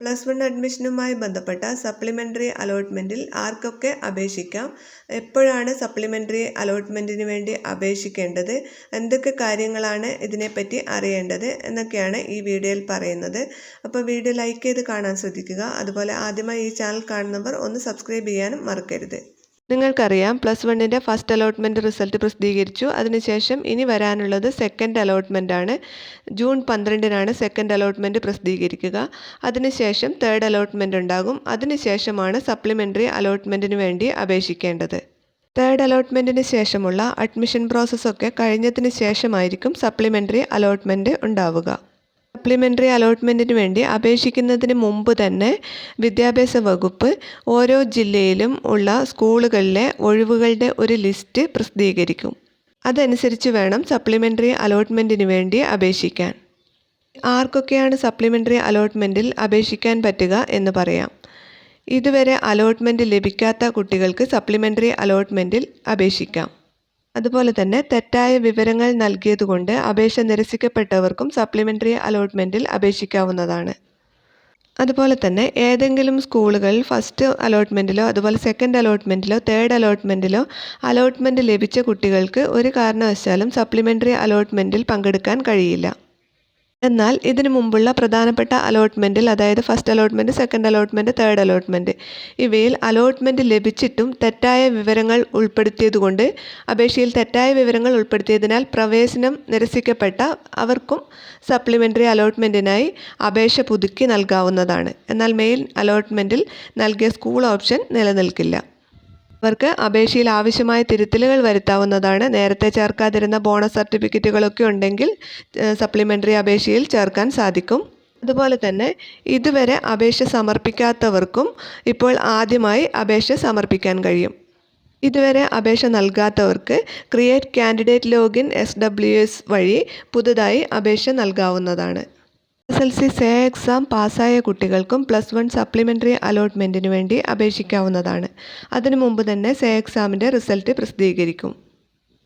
Plus one അഡ്മിഷനുമായി ബന്ധപ്പെട്ട supplementary അലോട്ട്മെന്റിൽ ആർക്കൊക്കെ അപേക്ഷിക്കാം? എപ്പോഴാണ് സപ്ലിമെന്ററി അലോട്ട്മെന്റിന് വേണ്ടി അപേക്ഷിക്കേണ്ടത്? എന്തൊക്കെ കാര്യങ്ങളാണ് ഇതിനെപ്പറ്റി അറിയേണ്ടത്? എന്നൊക്കെയാണ് ഈ വീഡിയോയിൽ പറയുന്നത്. അപ്പോൾ വീഡിയോ ലൈക്ക് ചെയ്ത് കാണാൻ ശ്രദ്ധിക്കുക. അതുപോലെ ആദ്യമായി ഈ ചാനൽ കാണുന്നവർ ഒന്ന് സബ്സ്ക്രൈബ് ചെയ്യാനും മറക്കരുത്. നിങ്ങൾക്കറിയാം പ്ലസ് വണ്ണിന്റെ ഫസ്റ്റ് അലോട്ട്മെന്റ് റിസൾട്ട് പ്രസിദ്ധീകരിച്ചു. അതിനുശേഷം ഇനി വരാനുള്ളത് സെക്കൻഡ് അലോട്ട്മെന്റ് ആണ് ജൂൺ പന്ത്രണ്ടിനാണ് സെക്കൻഡ് അലോട്ട്മെന്റ് പ്രസിദ്ധീകരിക്കുക. അതിനുശേഷം തേർഡ് അലോട്ട്മെന്റ് ഉണ്ടാകും. അതിനുശേഷമാണ് സപ്ലിമെന്ററി അലോട്ട്മെന്റിന് വേണ്ടി അപേക്ഷിക്കേണ്ടത്. തേർഡ് അലോട്ട്മെന്റിന് ശേഷമുള്ള അഡ്മിഷൻ പ്രോസസ്സൊക്കെ കഴിഞ്ഞതിന് ശേഷമായിരിക്കും സപ്ലിമെന്ററി അലോട്ട്മെന്റ് ഉണ്ടാവുക. സപ്ലിമെന്ററി അലോട്ട്മെന്റിന് വേണ്ടി അപേക്ഷിക്കുന്നതിന് മുമ്പ് തന്നെ വിദ്യാഭ്യാസ വകുപ്പ് ഓരോ ജില്ലയിലും ഉള്ള സ്കൂളുകളിലെ ഒഴിവുകളുടെ ഒരു ലിസ്റ്റ് പ്രസിദ്ധീകരിക്കും. അതനുസരിച്ച് വേണം സപ്ലിമെന്ററി അലോട്ട്മെന്റിന് വേണ്ടി അപേക്ഷിക്കാൻ. ആർക്കൊക്കെയാണ് സപ്ലിമെന്ററി അലോട്ട്മെന്റിൽ അപേക്ഷിക്കാൻ പറ്റുക എന്ന് പറയാം. ഇതുവരെ അലോട്ട്മെന്റ് ലഭിക്കാത്ത കുട്ടികൾക്ക് സപ്ലിമെന്ററി അലോട്ട്മെന്റിൽ അപേക്ഷിക്കാം. അതുപോലെ തന്നെ തെറ്റായ വിവരങ്ങൾ നൽകിയതുകൊണ്ട് അപേക്ഷ നിരസിക്കപ്പെട്ടവർക്കും സപ്ലിമെന്ററി അലോട്ട്മെന്റിൽ അപേക്ഷിക്കാവുന്നതാണ്. അതുപോലെ തന്നെ ഏതെങ്കിലും സ്കൂളുകൾ ഫസ്റ്റ് അലോട്ട്മെന്റിലോ അതുപോലെ സെക്കൻഡ് അലോട്ട്മെന്റിലോ തേർഡ് അലോട്ട്മെന്റിലോ അലോട്ട്മെന്റ് ലഭിച്ച കുട്ടികൾക്ക് ഒരു കാരണവശാലും സപ്ലിമെന്ററി അലോട്ട്മെന്റിൽ പങ്കെടുക്കാൻ കഴിയില്ല. എന്നാൽ ഇതിനു മുമ്പുള്ള പ്രധാനപ്പെട്ട അലോട്ട്മെന്റിൽ അതായത് first allotment second allotment third allotment ഇവയിൽ അലോട്ട്മെന്റ് ലഭിച്ചിട്ടും തെറ്റായ വിവരങ്ങൾ ഉൾപ്പെടുത്തിയതുകൊണ്ട് അപേക്ഷയിൽ തെറ്റായ വിവരങ്ങൾ ഉൾപ്പെടുത്തിയതിനാൽ പ്രവേശനം നിരസിക്കപ്പെട്ട അവർക്കും സപ്ലിമെന്ററി അലോട്ട്മെന്റിനായി അപേക്ഷ പുതുക്കി നൽകാവുന്നതാണ്. എന്നാൽ മെയിൻ അലോട്ട്മെന്റിൽ നൽകിയ സ്കൂൾ ഓപ്ഷൻ നിലനിൽക്കില്ല. അവർക്ക് അപേക്ഷയിൽ ആവശ്യമായ തിരുത്തലുകൾ വരുത്താവുന്നതാണ്. നേരത്തെ ചേർക്കാതിരുന്ന ബോണസ് സർട്ടിഫിക്കറ്റുകളൊക്കെ ഉണ്ടെങ്കിൽ സപ്ലിമെന്ററി അപേക്ഷയിൽ ചേർക്കാൻ സാധിക്കും. അതുപോലെ തന്നെ ഇതുവരെ അപേക്ഷ സമർപ്പിക്കാത്തവർക്കും ഇപ്പോൾ ആദ്യമായി അപേക്ഷ സമർപ്പിക്കാൻ കഴിയും. ഇതുവരെ അപേക്ഷ നൽകാത്തവർക്ക് create candidate login S W S വഴി പുതുതായി അപേക്ഷ നൽകാവുന്നതാണ്. S L C say exam പാസ്സായ കുട്ടികൾക്കും പ്ലസ് വൺ സപ്ലിമെന്ററി അലോട്ട്മെന്റിന് വേണ്ടി അപേക്ഷിക്കാവുന്നതാണ്. അതിനു മുമ്പ് തന്നെ സേ എക്സാമിന്റെ റിസൾട്ട് പ്രസിദ്ധീകരിക്കും.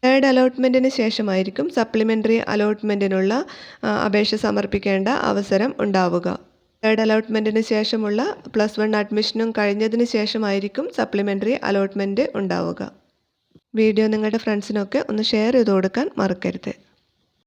തേർഡ് അലോട്ട്മെന്റിന് ശേഷമായിരിക്കും സപ്ലിമെന്ററി അലോട്ട്മെന്റിനുള്ള അപേക്ഷ സമർപ്പിക്കേണ്ട അവസരം ഉണ്ടാവുക. തേർഡ് അലോട്ട്മെന്റിന് ശേഷമുള്ള പ്ലസ് വൺ അഡ്മിഷനും കഴിഞ്ഞതിന് ശേഷമായിരിക്കും സപ്ലിമെന്ററി അലോട്ട്മെന്റ് ഉണ്ടാവുക. വീഡിയോ നിങ്ങളുടെ ഫ്രണ്ട്സിനൊക്കെ ഒന്ന് ഷെയർ ചെയ്ത് കൊടുക്കാൻ മറക്കരുത്.